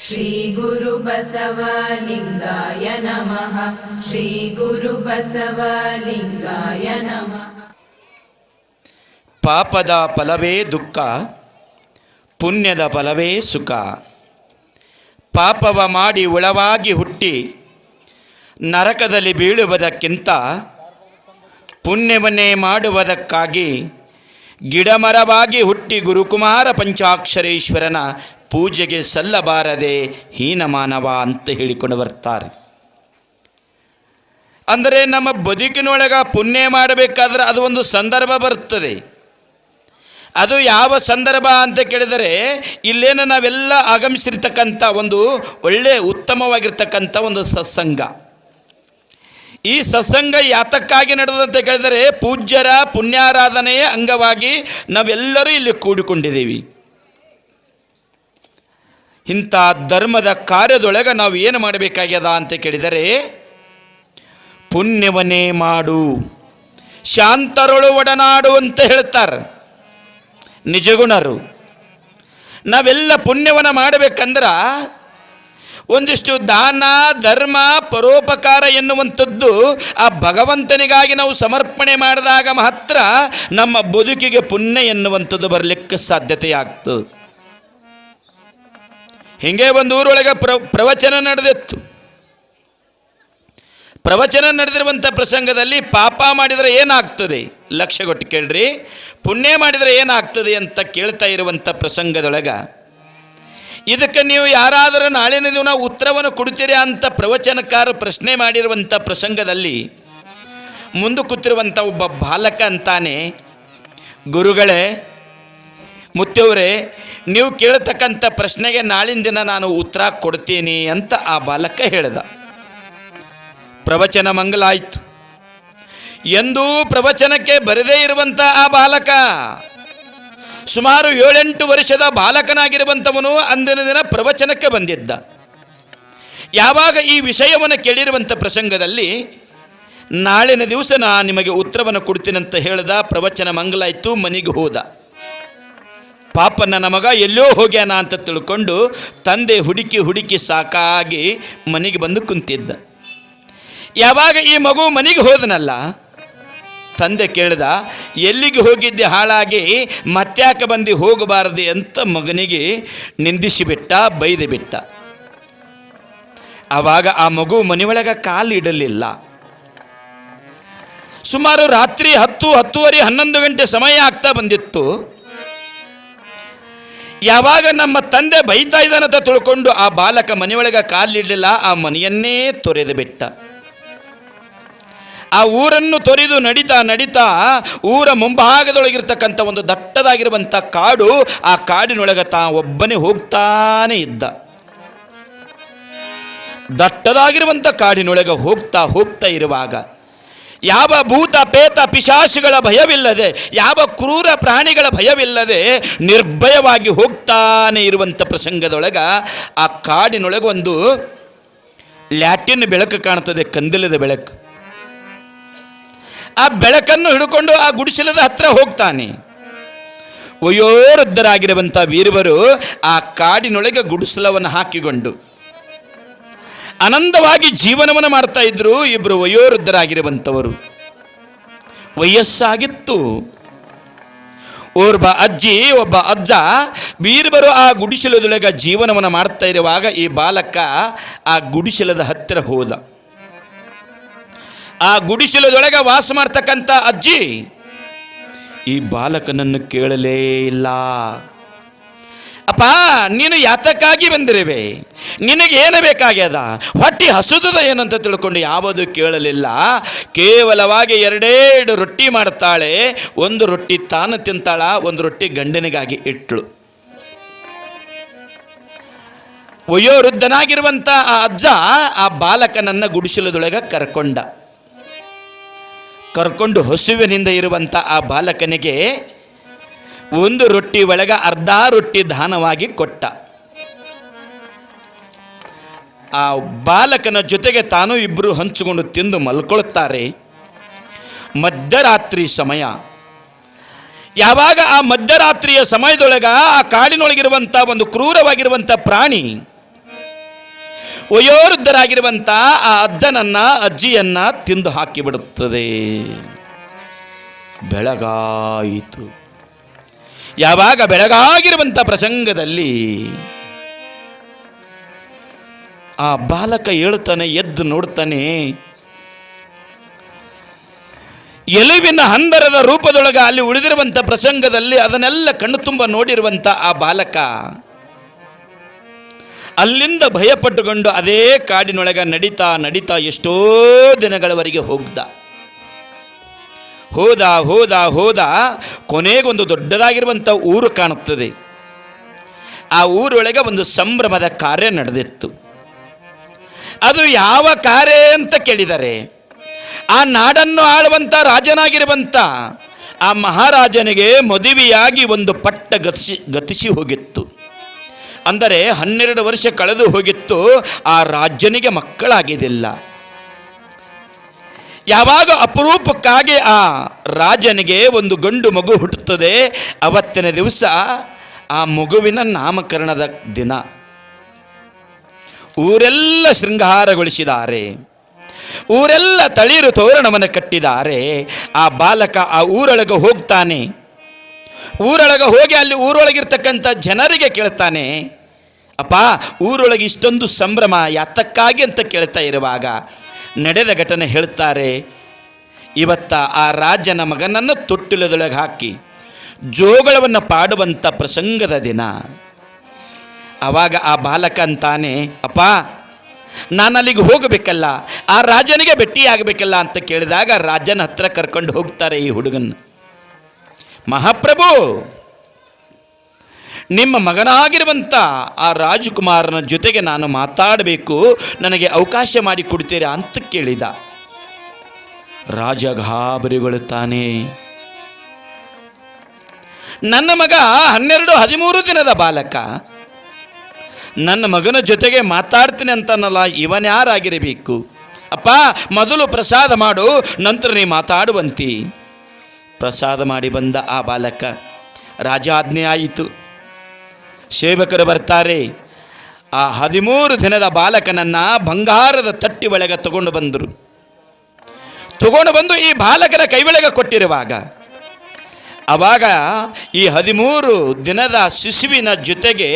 श्रीगुरुबसवलिङ्गाय नमः श्रीगुरुबसवलिङ्गाय नमः ಪಾಪದ ಫಲವೇ ದುಃಖ ಪುಣ್ಯದ ಫಲವೇ ಸುಖ ಪಾಪವ ಮಾಡಿ ಉಳವಾಗಿ ಹುಟ್ಟಿ ನರಕದಲ್ಲಿ ಬೀಳುವುದಕ್ಕಿಂತ ಪುಣ್ಯವನ್ನೇ ಮಾಡುವುದಕ್ಕಾಗಿ ಗಿಡಮರವಾಗಿ ಹುಟ್ಟಿ ಗುರುಕುಮಾರ ಪಂಚಾಕ್ಷರೇಶ್ವರನ ಪೂಜೆಗೆ ಸಲ್ಲಬಾರದೆ ಹೀನಮಾನವ ಅಂತ ಹೇಳಿಕೊಂಡು ಬರ್ತಾರೆ. ಅಂದರೆ ನಮ್ಮ ಬದುಕಿನೊಳಗೆ ಪುಣ್ಯ ಮಾಡಬೇಕಾದ್ರೆ ಅದು ಒಂದು ಸಂದರ್ಭ ಬರ್ತದೆ. ಅದು ಯಾವ ಸಂದರ್ಭ ಅಂತ ಕೇಳಿದರೆ ಇಲ್ಲೇನು ನಾವೆಲ್ಲ ಆಗಮಿಸಿರ್ತಕ್ಕಂಥ ಒಂದು ಒಳ್ಳೆ ಉತ್ತಮವಾಗಿರ್ತಕ್ಕಂಥ ಒಂದು ಸತ್ಸಂಗ. ಈ ಸತ್ಸಂಗ ಯಾತಕ್ಕಾಗಿ ನಡೆದಂತೆ ಕೇಳಿದರೆ ಪೂಜ್ಯರ ಪುಣ್ಯಾರಾಧನೆಯ ಅಂಗವಾಗಿ ನಾವೆಲ್ಲರೂ ಇಲ್ಲಿ ಕೂಡಿಕೊಂಡಿದ್ದೀವಿ. ಇಂಥ ಧರ್ಮದ ಕಾರ್ಯದೊಳಗೆ ನಾವು ಏನು ಮಾಡಬೇಕಾಗ್ಯದ ಅಂತ ಕೇಳಿದರೆ ಪುಣ್ಯವನೇ ಮಾಡು. ಶಾಂತರೊಳು ಒಡನಾಡು ಅಂತ ಹೇಳ್ತಾರೆ. ನಿಜಗುಣರು. ನಾವೆಲ್ಲ ಪುಣ್ಯವನ ಮಾಡಬೇಕಂದ್ರ ಒಂದಿಷ್ಟು ದಾನ, ಧರ್ಮ, ಪರೋಪಕಾರ ಎನ್ನುವಂಥದ್ದು ಆ ಭಗವಂತನಿಗಾಗಿ ನಾವು ಸಮರ್ಪಣೆ ಮಾಡಿದಾಗ ಮಾತ್ರ ನಮ್ಮ ಬದುಕಿಗೆ ಪುಣ್ಯ ಎನ್ನುವಂಥದ್ದು ಬರಲಿಕ್ಕೆ ಸಾಧ್ಯತೆಯಾಗ್ತದೆ. ಹಿಂಗೆ ಒಂದು ಊರೊಳಗೆ ಪ್ರ, ಪ್ರವಚನ ನಡೆದಿತ್ತು. ಪ್ರವಚನ ನಡೆದಿರುವಂಥ ಪ್ರಸಂಗದಲ್ಲಿ ಪಾಪ ಮಾಡಿದರೆ ಏನಾಗ್ತದೆ? ಲಕ್ಷ್ಯ ಕೊಟ್ಟು ಕೇಳ್ರಿ. ಪುಣ್ಯ ಮಾಡಿದರೆ ಏನಾಗ್ತದೆ ಅಂತ ಕೇಳ್ತಾ ಇರುವಂಥ ಪ್ರಸಂಗದೊಳಗೆ ಇದಕ್ಕೆ ನೀವು ಯಾರಾದರೂ ನಾಳಿನ ದಿನ ಉತ್ತರವನ್ನು ಕೊಡ್ತೀರಿ ಅಂತ ಪ್ರವಚನಕಾರ ಪ್ರಶ್ನೆ ಮಾಡಿರುವಂಥ ಪ್ರಸಂಗದಲ್ಲಿ ಮುಂದೆ ಕೂತಿರುವಂಥ ಒಬ್ಬ ಬಾಲಕ ಅಂತಾನೆ, ಗುರುಗಳೇ ಮುತ್ತವ್ರೆ, ನೀವು ಕೇಳ್ತಕ್ಕಂಥ ಪ್ರಶ್ನೆಗೆ ನಾಳಿನ ದಿನ ನಾನು ಉತ್ತರ ಕೊಡ್ತೀನಿ ಅಂತ ಆ ಬಾಲಕ ಹೇಳಿದ. ಪ್ರವಚನ ಮಂಗಲಾಯಿತು ಎಂದೂ ಪ್ರವಚನಕ್ಕೆ ಬರದೇ ಇರುವಂಥ ಆ ಬಾಲಕ, ಸುಮಾರು ಏಳೆಂಟು ವರ್ಷದ ಬಾಲಕನಾಗಿರುವಂಥವನು ಅಂದಿನ ದಿನ ಪ್ರವಚನಕ್ಕೆ ಬಂದಿದ್ದ. ಯಾವಾಗ ಈ ವಿಷಯವನ್ನು ಕೇಳಿರುವಂಥ ಪ್ರಸಂಗದಲ್ಲಿ, ನಾಳಿನ ದಿವಸ ನಾನು ನಿಮಗೆ ಉತ್ತರವನ್ನು ಕೊಡ್ತೀನಂತ ಹೇಳ್ದ ಪ್ರವಚನ ಮಂಗಲಾಯಿತು ಮನೆಗೆ ಹೋದ. ಪಾಪ ನನ್ನ ಮಗ ಎಲ್ಲೋ ಹೋಗ್ಯಾನ ಅಂತ ತಿಳ್ಕೊಂಡು ತಂದೆ ಹುಡುಕಿ ಹುಡುಕಿ ಸಾಕಾಗಿ ಮನೆಗೆ ಬಂದು ಕುಂತಿದ್ದ. ಯಾವಾಗ ಈ ಮಗು ಮನೆಗೆ ಹೋದನಲ್ಲ, ತಂದೆ ಕೇಳ್ದ, ಎಲ್ಲಿಗೆ ಹೋಗಿದ್ದೆ ಹಾಳಾಗಿ, ಮತ್ತ್ಯಾಕೆ ಬಂದು ಹೋಗಬಾರದೆ ಅಂತ ಮಗನಿಗೆ ನಿಂದಿಸಿಬಿಟ್ಟ ಬೈದು ಬಿಟ್ಟ. ಆವಾಗ ಆ ಮಗು ಮನೆಯೊಳಗೆ ಕಾಲು ಇಡಲಿಲ್ಲ. ಸುಮಾರು ರಾತ್ರಿ ಹತ್ತು, ಹತ್ತುವರೆ, ಹನ್ನೊಂದು ಗಂಟೆ ಸಮಯ ಆಗ್ತಾ ಬಂದಿತ್ತು. ಯಾವಾಗ ನಮ್ಮ ತಂದೆ ಬೈತಾ ಇದ್ದಾನಂತ ತಿಳ್ಕೊಂಡು ಆ ಬಾಲಕ ಮನೆಯೊಳಗೆ ಕಾಲಿಡಲಿಲ್ಲ, ಆ ಮನೆಯನ್ನೇ ತೊರೆದು ಬಿಟ್ಟ. ಆ ಊರನ್ನು ತೊರೆದು ನಡಿತಾ ನಡಿತಾ ಊರ ಮುಂಭಾಗದೊಳಗಿರ್ತಕ್ಕಂಥ ಒಂದು ದಟ್ಟದಾಗಿರುವಂಥ ಕಾಡು, ಆ ಕಾಡಿನೊಳಗೆ ತಾ ಒಬ್ಬನೇ ಹೋಗ್ತಾನೆ ಇದ್ದ. ದಟ್ಟದಾಗಿರುವಂಥ ಕಾಡಿನೊಳಗೆ ಹೋಗ್ತಾ ಹೋಗ್ತಾ ಇರುವಾಗ ಯಾವ ಭೂತ ಪೇತ ಪಿಶಾಚಿಗಳ ಭಯವಿಲ್ಲದೆ, ಯಾವ ಕ್ರೂರ ಪ್ರಾಣಿಗಳ ಭಯವಿಲ್ಲದೆ ನಿರ್ಭಯವಾಗಿ ಹೋಗ್ತಾನೆ ಇರುವಂಥ ಪ್ರಸಂಗದೊಳಗ ಆ ಕಾಡಿನೊಳಗೆ ಒಂದು ಲ್ಯಾಟಿನ್ ಬೆಳಕು ಕಾಣ್ತದೆ, ಕಂದಿಲದ ಬೆಳಕು. ಆ ಬೆಳಕನ್ನು ಹಿಡ್ಕೊಂಡು ಆ ಗುಡಿಸಲದ ಹತ್ರ ಹೋಗ್ತಾನೆ. ವಯೋವೃದ್ಧರಾಗಿರುವಂಥ ವೀರವರು ಆ ಕಾಡಿನೊಳಗೆ ಗುಡಿಸಲವನ್ನು ಹಾಕಿಕೊಂಡು ಆನಂದವಾಗಿ ಜೀವನವನ್ನು ಮಾಡ್ತಾ ಇದ್ರು ಇಬ್ಬರು ವಯೋವೃದ್ಧರಾಗಿರುವಂಥವರು. ವಯಸ್ಸಾಗಿತ್ತು. ಓರ್ಬ ಅಜ್ಜಿ, ಒಬ್ಬ ಅಜ್ಜ ಬೀರ್ಬರು ಆ ಗುಡಿಸಲದೊಳಗ ಜೀವನವನ್ನು ಮಾಡ್ತಾ ಇರುವಾಗ ಈ ಬಾಲಕ ಆ ಗುಡಿಸಲದ ಹತ್ತಿರ ಹೋದ. ಆ ಗುಡಿಸಲದೊಳಗೆ ವಾಸ ಮಾಡ್ತಕ್ಕಂಥ ಅಜ್ಜಿ, ಈ ಬಾಲಕನನ್ನು ಕೇಳಲೇ ಇಲ್ಲ. ಅಪ್ಪ, ನೀನು ಯಾತಕ್ಕಾಗಿ ಬಂದಿರುವೆ? ನಿನಗೆ ಏನು ಬೇಕಾಗ್ಯದ? ಹೊಟ್ಟಿ ಹಸುದದ ಏನಂತ ತಿಳ್ಕೊಂಡು ಯಾವುದು ಕೇಳಲಿಲ್ಲ. ಕೇವಲವಾಗಿ ಎರಡೆರಡು ರೊಟ್ಟಿ ಮಾಡ್ತಾಳೆ, ಒಂದು ರೊಟ್ಟಿ ತಾನು ತಿಂತಾಳ, ಒಂದು ರೊಟ್ಟಿ ಗಂಡನಿಗಾಗಿ ಇಟ್ಳು. ವಯೋವೃದ್ಧನಾಗಿರುವಂಥ ಆ ಅಜ್ಜ ಆ ಬಾಲಕನನ್ನ ಗುಡಿಸಲದೊಳಗೆ ಕರ್ಕೊಂಡ. ಕರ್ಕೊಂಡು ಹಸುವಿನಿಂದ ಇರುವಂಥ ಆ ಬಾಲಕನಿಗೆ ಒಂದು ರೊಟ್ಟಿ ಒಳಗ ಅರ್ಧ ರೊಟ್ಟಿ ದಾನವಾಗಿ ಕೊಟ್ಟ. ಆ ಬಾಲಕನ ಜೊತೆಗೆ ತಾನು ಇಬ್ಬರು ಹಂಚಿಕೊಂಡು ತಿಂದು ಮಲ್ಕೊಳ್ತಾರೆ. ಮಧ್ಯರಾತ್ರಿ ಸಮಯ. ಯಾವಾಗ ಆ ಮಧ್ಯರಾತ್ರಿಯ ಸಮಯದೊಳಗ ಆ ಕಾಡಿನೊಳಗಿರುವಂಥ ಒಂದು ಕ್ರೂರವಾಗಿರುವಂಥ ಪ್ರಾಣಿ ವಯೋವೃದ್ಧರಾಗಿರುವಂಥ ಆ ಅಜ್ಜನನ್ನ, ಅಜ್ಜಿಯನ್ನ ತಿಂದು ಹಾಕಿಬಿಡುತ್ತದೆ. ಬೆಳಗಾಯಿತು. ಯಾವಾಗ ಬೆಳಗಾಗಿರುವಂಥ ಪ್ರಸಂಗದಲ್ಲಿ ಆ ಬಾಲಕ ಹೇಳ್ತಾನೆ, ಎದ್ದು ನೋಡ್ತಾನೆ, ಎಲುವಿನ ಹಂದರದ ರೂಪದೊಳಗೆ ಅಲ್ಲಿ ಉಳಿದಿರುವಂಥ ಪ್ರಸಂಗದಲ್ಲಿ ಅದನ್ನೆಲ್ಲ ಕಣ್ಣು ತುಂಬ ನೋಡಿರುವಂಥ ಆ ಬಾಲಕ ಅಲ್ಲಿಂದ ಭಯಪಟ್ಟುಕೊಂಡು ಅದೇ ಕಾಡಿನೊಳಗೆ ನಡೀತಾ ನಡೀತಾ ಎಷ್ಟೋ ದಿನಗಳವರೆಗೆ ಹೋಗ್ದ. ಹೋದ ಹೋದ ಹೋದ ಕೊನೆಗೊಂದು ದೊಡ್ಡದಾಗಿರುವಂಥ ಊರು ಕಾಣುತ್ತದೆ. ಆ ಊರೊಳಗೆ ಒಂದು ಸಂಭ್ರಮದ ಕಾರ್ಯ ನಡೆದಿತ್ತು. ಅದು ಯಾವ ಕಾರ್ಯ ಅಂತ ಕೇಳಿದರೆ, ಆ ನಾಡನ್ನು ಆಳುವಂಥ ರಾಜನಾಗಿರುವಂಥ ಆ ಮಹಾರಾಜನಿಗೆ ಮದುವೆಯಾಗಿ ಒಂದು ಪಟ್ಟ ಗತಿಸಿ ಗತಿಸಿ ಹೋಗಿತ್ತು. ಅಂದರೆ ಹನ್ನೆರಡು ವರ್ಷ ಕಳೆದು ಹೋಗಿತ್ತು, ಆ ರಾಜ್ಯನಿಗೆ ಮಕ್ಕಳಾಗಿದ್ದಿಲ್ಲ. ಯಾವಾಗ ಅಪರೂಪಕ್ಕಾಗಿ ಆ ರಾಜನಿಗೆ ಒಂದು ಗಂಡು ಮಗು ಹುಟ್ಟುತ್ತದೆ, ಅವತ್ತಿನ ದಿವಸ ಆ ಮಗುವಿನ ನಾಮಕರಣದ ದಿನ. ಊರೆಲ್ಲ ಶೃಂಗಾರಗೊಳಿಸಿದ್ದಾರೆ. ಊರೆಲ್ಲ ತಳಿರು ತೋರಣವನ್ನು ಕಟ್ಟಿದ್ದಾರೆ. ಆ ಬಾಲಕ ಆ ಊರೊಳಗೆ ಹೋಗ್ತಾನೆ. ಊರೊಳಗೆ ಹೋಗಿ ಅಲ್ಲಿ ಊರೊಳಗಿರ್ತಕ್ಕಂಥ ಜನರಿಗೆ ಕೇಳ್ತಾನೆ, ಅಪ್ಪ, ಊರೊಳಗೆ ಇಷ್ಟೊಂದು ಸಂಭ್ರಮ, ಯಾತಕ್ಕಾಗಿ? ಅಂತ ಕೇಳ್ತಾ ಇರುವಾಗ ನಡೆದ ಘಟನೆ ಹೇಳ್ತಾರೆ, ಇವತ್ತ ಆ ರಾಜನ ಮಗನನ್ನು ತೊಟ್ಟಿಲದೊಳಗೆ ಹಾಕಿ ಜೋಗಳವನ್ನು ಪಾಡುವಂಥ ಪ್ರಸಂಗದ ದಿನ. ಆವಾಗ ಆ ಬಾಲಕ ಅಂತಾನೆ, ಅಪ್ಪ ನಾನು ಅಲ್ಲಿಗೆ ಹೋಗಬೇಕಲ್ಲ, ಆ ರಾಜನಿಗೆ ಭೇಟಿಯಾಗಬೇಕಲ್ಲ ಅಂತ ಕೇಳಿದಾಗ ರಾಜನ ಹತ್ರ ಕರ್ಕೊಂಡು ಹೋಗ್ತಾರೆ ಈ ಹುಡುಗನ ಮಹಾಪ್ರಭು ನಿಮ್ಮ ಮಗನಾಗಿರುವಂಥ ಆ ರಾಜಕುಮಾರನ ಜೊತೆಗೆ ನಾನು ಮಾತಾಡಬೇಕು. ನನಗೆ ಅವಕಾಶ ಮಾಡಿ ಕೊಡ್ತೀರಾ ಅಂತ ಕೇಳಿದ. ರಾಜ ಗಾಬರಿಗೊಳ್ಳುತ್ತಾನೆ ನನ್ನ ಮಗ ಹನ್ನೆರಡು ಹದಿಮೂರು ದಿನದ ಬಾಲಕ. ನನ್ನ ಮಗನ ಜೊತೆಗೆ ಮಾತಾಡ್ತೀನಿ ಅಂತನಲ್ಲ ಇವನ್ಯಾರಾಗಿರಬೇಕು ಅಪ್ಪ, ಮೊದಲು ಪ್ರಸಾದ ಮಾಡು, ನಂತರ ನೀ ಮಾತಾಡುವಂತಿ. ಪ್ರಸಾದ ಮಾಡಿ ಬಂದ ಆ ಬಾಲಕ. ರಾಜಾಜ್ಞೆ ಆಯಿತು. ಸೇವಕರು ಬರ್ತಾರೆ. ಆ ಹದಿಮೂರು ದಿನದ ಬಾಲಕನನ್ನು ಬಂಗಾರದ ತಟ್ಟಿ ಒಳಗೆ ತಗೊಂಡು ಬಂದರು. ತಗೊಂಡು ಬಂದು ಈ ಬಾಲಕನ ಕೈ ಒಳಗೆ ಕೊಟ್ಟಿರುವಾಗ ಆವಾಗ ಈ ಹದಿಮೂರು ದಿನದ ಶಿಶುವಿನ ಜೊತೆಗೆ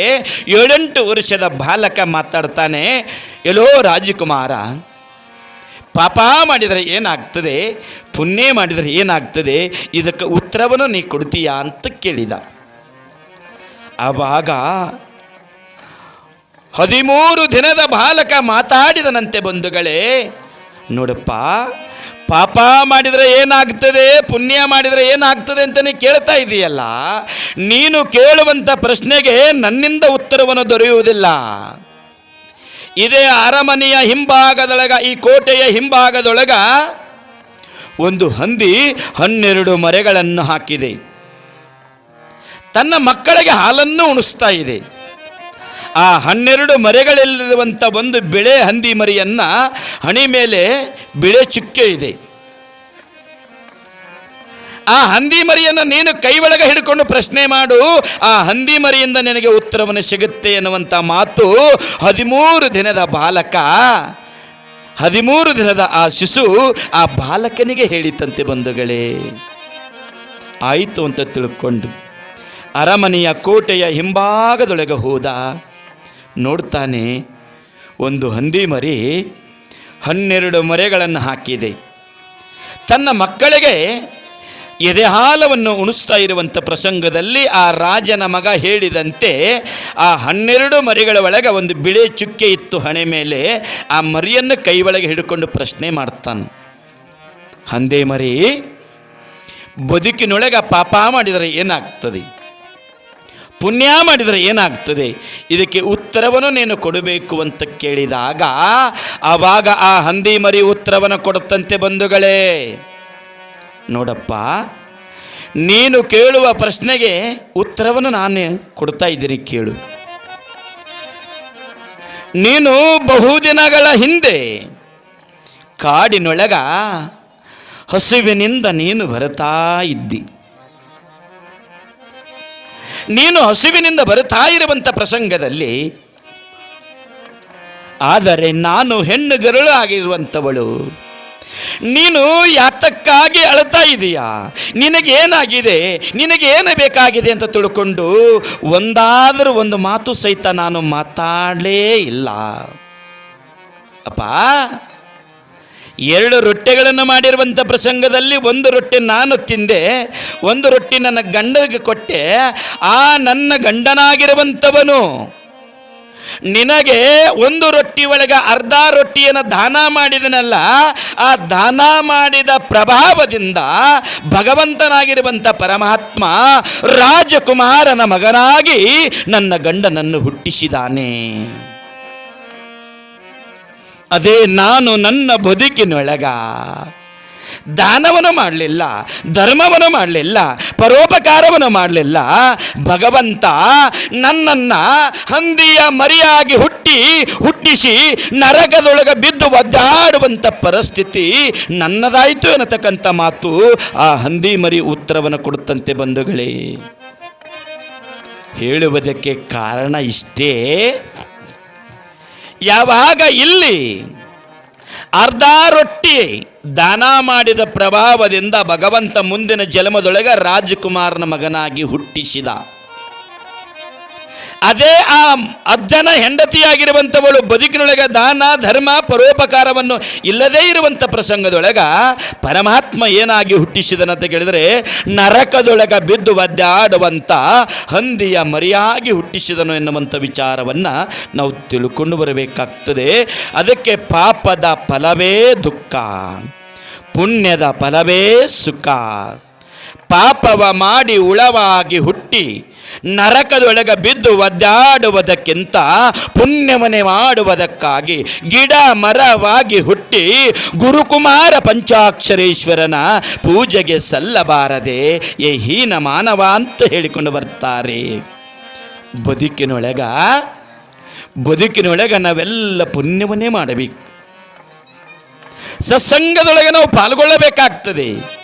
ಏಳೆಂಟು ವರ್ಷದ ಬಾಲಕ ಮಾತಾಡ್ತಾನೆ, ಎಲ್ಲೋ ರಾಜಕುಮಾರ, ಪಾಪ ಮಾಡಿದರೆ ಏನಾಗ್ತದೆ? ಪುಣ್ಯ ಮಾಡಿದರೆ ಏನಾಗ್ತದೆ? ಇದಕ್ಕೆ ಉತ್ತರವನ್ನು ನೀ ಕೊಡ್ತೀಯಾ? ಅಂತ ಕೇಳಿದ. ಆವಾಗ ಹದಿಮೂರು ದಿನದ ಬಾಲಕ ಮಾತಾಡಿದನಂತೆ ಬಂಧುಗಳೇ, ನೋಡಪ್ಪ, ಪಾಪ ಮಾಡಿದರೆ ಏನಾಗ್ತದೆ, ಪುಣ್ಯ ಮಾಡಿದರೆ ಏನಾಗ್ತದೆ ಅಂತಲೇ ಕೇಳ್ತಾ ಇದೆಯಲ್ಲ. ನೀನು ಕೇಳುವಂಥ ಪ್ರಶ್ನೆಗೆ ನನ್ನಿಂದ ಉತ್ತರವನ್ನು ದೊರೆಯುವುದಿಲ್ಲ. ಇದೇ ಅರಮನೆಯ ಹಿಂಭಾಗದೊಳಗ, ಈ ಕೋಟೆಯ ಹಿಂಭಾಗದೊಳಗ ಒಂದು ಹಂದಿ ಹನ್ನೆರಡು ಮರೆಗಳನ್ನು ಹಾಕಿದೆ. ತನ್ನ ಮಕ್ಕಳಿಗೆ ಹಾಲನ್ನು ಉಣಿಸ್ತಾ ಇದೆ. ಆ ಹನ್ನೆರಡು ಮರೆಗಳಲ್ಲಿರುವಂಥ ಒಂದು ಬಿಳೆ ಹಂದಿ ಮರಿಯನ್ನು ಹಣಿ ಮೇಲೆ ಬಿಳೆ ಚುಕ್ಕೆ ಇದೆ. ಆ ಹಂದಿ ಮರಿಯನ್ನು ನೀನು ಕೈ ಒಳಗೆ ಹಿಡ್ಕೊಂಡು ಪ್ರಶ್ನೆ ಮಾಡು, ಆ ಹಂದಿ ಮರಿಯಿಂದ ನಿನಗೆ ಉತ್ತರವನ್ನು ಸಿಗುತ್ತೆ ಎನ್ನುವಂಥ ಮಾತು ಹದಿಮೂರು ದಿನದ ಬಾಲಕ, ಹದಿಮೂರು ದಿನದ ಆ ಶಿಶು ಆ ಬಾಲಕನಿಗೆ ಹೇಳಿತಂತೆ ಬಂಧುಗಳೇ. ಆಯಿತು ಅಂತ ತಿಳ್ಕೊಂಡು. ಅರಮನೆಯ ಕೋಟೆಯ ಹಿಂಭಾಗದೊಳಗೆ ಹೋದ. ನೋಡ್ತಾನೆ ಒಂದು ಹಂದಿ ಮರಿ ಹನ್ನೆರಡು ಮರೆಗಳನ್ನು ಹಾಕಿದೆ. ತನ್ನ ಮಕ್ಕಳಿಗೆ ಎದೆಹಾಲವನ್ನು ಉಣಿಸ್ತಾ ಇರುವಂಥ ಪ್ರಸಂಗದಲ್ಲಿ ಆ ರಾಜನ ಮಗ ಹೇಳಿದಂತೆ ಆ ಹನ್ನೆರಡು ಮರಿಗಳ ಒಳಗೆ ಒಂದು ಬಿಳಿ ಚುಕ್ಕೆ ಇತ್ತು ಹಣೆ ಮೇಲೆ. ಆ ಮರಿಯನ್ನು ಕೈ ಒಳಗೆ ಹಿಡ್ಕೊಂಡು ಪ್ರಶ್ನೆ ಮಾಡ್ತಾನೆ. ಹಂದೆ ಮರಿ ಬದುಕಿನೊಳಗೆ ಪಾಪ ಮಾಡಿದರೆ ಏನಾಗ್ತದೆ? ಪುಣ್ಯ ಮಾಡಿದರೆ ಏನಾಗ್ತದೆ? ಇದಕ್ಕೆ ಉತ್ತರವನ್ನು ನೀನು ಕೊಡಬೇಕು ಅಂತ ಕೇಳಿದಾಗ, ಆವಾಗ ಆ ಹಂದಿ ಮರಿ ಉತ್ತರವನ್ನು ಕೊಡುತ್ತಂತೆ ಬಂಧುಗಳೇ. ನೋಡಪ್ಪ, ನೀನು ಕೇಳುವ ಪ್ರಶ್ನೆಗೆ ಉತ್ತರವನ್ನು ನಾನು ಕೊಡ್ತಾ ಇದ್ದೀನಿ ಕೇಳು. ನೀನು ಬಹುದಿನಗಳ ಹಿಂದೆ ಕಾಡಿನೊಳಗ ಹಸುವಿನಿಂದ ನೀನು ಬರುತ್ತಾ ಇದ್ದಿ. ನೀನು ಹಸಿವಿನಿಂದ ಬರುತ್ತಾ ಇರುವಂಥ ಪ್ರಸಂಗದಲ್ಲಿ, ಆದರೆ ನಾನು ಹೆಣ್ಣು ಗರುಳು ಆಗಿರುವಂಥವಳು ನೀನು ಯಾತಕ್ಕಾಗಿ ಅಳ್ತಾ ಇದೀಯಾ? ನಿನಗೇನಾಗಿದೆ? ನಿನಗೇನು ಬೇಕಾಗಿದೆ ಅಂತ ತಿಳ್ಕೊಂಡು ಒಂದಾದರೂ ಒಂದು ಮಾತು ಸಹಿತ ನಾನು ಮಾತಾಡಲೇ ಇಲ್ಲ. ಅಪ್ಪ ಎರಡು ರೊಟ್ಟೆಗಳನ್ನು ಮಾಡಿರುವಂಥ ಪ್ರಸಂಗದಲ್ಲಿ ಒಂದು ರೊಟ್ಟೆ ನಾನು ತಿಂದೆ, ಒಂದು ರೊಟ್ಟಿ ನನ್ನ ಗಂಡನಿಗೆ ಕೊಟ್ಟೆ. ಆ ನನ್ನ ಗಂಡನಾಗಿರುವಂಥವನು ನಿನಗೆ ಒಂದು ರೊಟ್ಟಿ ಒಳಗೆ ಅರ್ಧ ರೊಟ್ಟಿಯನ್ನು ದಾನ ಮಾಡಿದನಲ್ಲ, ಆ ದಾನ ಮಾಡಿದ ಪ್ರಭಾವದಿಂದ ಭಗವಂತನಾಗಿರುವಂಥ ಪರಮಾತ್ಮ ರಾಜಕುಮಾರನ ಮಗನಾಗಿ ನನ್ನ ಗಂಡನನ್ನು ಹುಟ್ಟಿಸಿದಾನೆ. ಅದೇ ನಾನು ನನ್ನ ಬದುಕಿನೊಳಗ. ದಾನವನ್ನು ಮಾಡಲಿಲ್ಲ ಧರ್ಮವನ್ನು ಮಾಡಲಿಲ್ಲ ಪರೋಪಕಾರವನ್ನು ಮಾಡಲಿಲ್ಲ. ಭಗವಂತ ನನ್ನನ್ನು ಹಂದಿಯ ಮರಿಯಾಗಿ ಹುಟ್ಟಿ, ಹುಟ್ಟಿಸಿ ನರಕದೊಳಗೆ ಬಿದ್ದು ಒದ್ದಾಡುವಂಥ ಪರಿಸ್ಥಿತಿ ನನ್ನದಾಯಿತು ಎನ್ನತಕ್ಕಂಥ ಮಾತು ಆ ಹಂದಿ ಮರಿ ಉತ್ತರವನ್ನು ಕೊಡುತ್ತಂತೆ ಬಂಧುಗಳೇ. ಹೇಳುವುದಕ್ಕೆ ಕಾರಣ ಇಷ್ಟೇ. ಯಾವಾಗ ಇಲ್ಲಿ. ಅರ್ಧ ರೊಟ್ಟಿ ದಾನ ಮಾಡಿದ ಪ್ರಭಾವದಿಂದ ಭಗವಂತ ಮುಂದಿನ ಜನ್ಮದೊಳಗೆ ರಾಜಕುಮಾರನ ಮಗನಾಗಿ ಹುಟ್ಟಿಸಿದ. ಅದೇ ಆ ಅಜ್ಜನ ಹೆಂಡತಿಯಾಗಿರುವಂಥವಳು ಬದುಕಿನೊಳಗೆ ದಾನ, ಧರ್ಮ, ಪರೋಪಕಾರವನ್ನು ಇಲ್ಲದೇ ಇರುವಂಥ ಪ್ರಸಂಗದೊಳಗ ಪರಮಾತ್ಮ ಏನಾಗಿ ಹುಟ್ಟಿಸಿದನಂತ ಕೇಳಿದರೆ ನರಕದೊಳಗ ಬಿದ್ದು ಒದ್ದಾಡುವಂಥ ಹಂದಿಯ ಮರಿಯಾಗಿ ಹುಟ್ಟಿಸಿದನು ಎನ್ನುವಂಥ ವಿಚಾರವನ್ನು ನಾವು ತಿಳ್ಕೊಂಡು ಬರಬೇಕಾಗ್ತದೆ. ಅದಕ್ಕೆ ಪಾಪದ ಫಲವೇ ದುಃಖ, ಪುಣ್ಯದ ಫಲವೇ ಸುಖ. ಪಾಪವ ಮಾಡಿ ಉಳವಾಗಿ ಹುಟ್ಟಿ ನರಕದೊಳಗ ಬಿದ್ದು ಒದ್ದಾಡುವುದಕ್ಕಿಂತ ಪುಣ್ಯವನೆ ಮಾಡುವುದಕ್ಕಾಗಿ ಗಿಡ ಮರವಾಗಿ ಹುಟ್ಟಿ ಗುರುಕುಮಾರ ಪಂಚಾಕ್ಷರೇಶ್ವರನ ಪೂಜೆಗೆ ಸಲ್ಲಬಾರದೆ ಏ ಹೀನ ಮಾನವ ಅಂತ ಹೇಳಿಕೊಂಡು ಬರ್ತಾರೆ. ಬದುಕಿನೊಳಗ ಬದುಕಿನೊಳಗ ನಾವೆಲ್ಲ ಪುಣ್ಯವನ್ನೇ ಮಾಡಬೇಕು. ಸತ್ಸಂಗದೊಳಗೆ ನಾವು ಪಾಲ್ಗೊಳ್ಳಬೇಕಾಗ್ತದೆ.